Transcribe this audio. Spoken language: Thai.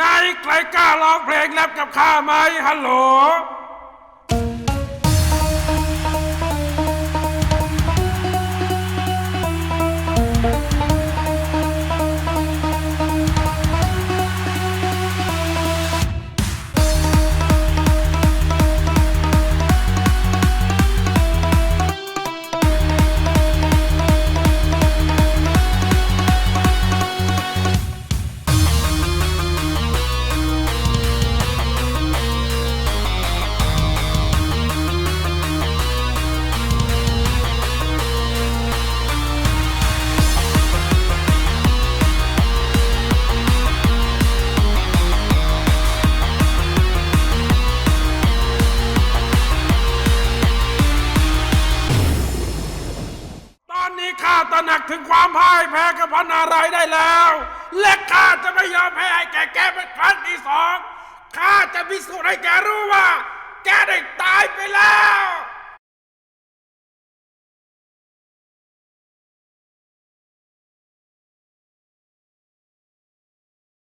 นายใครกล้าร้องเพลงแรปกับข้าไหมฮัลโหล อนนี้ข้าตระหนักถึงความพ่ายแพ้กับพระนารายณ์ได้แล้ว และข้าจะไม่ยอมแพ้ให้แกแกเป็นครั้งที่สองข้าจะพิสูจน์ให้แกรู้ว่า แกได้ตายไปแล้ว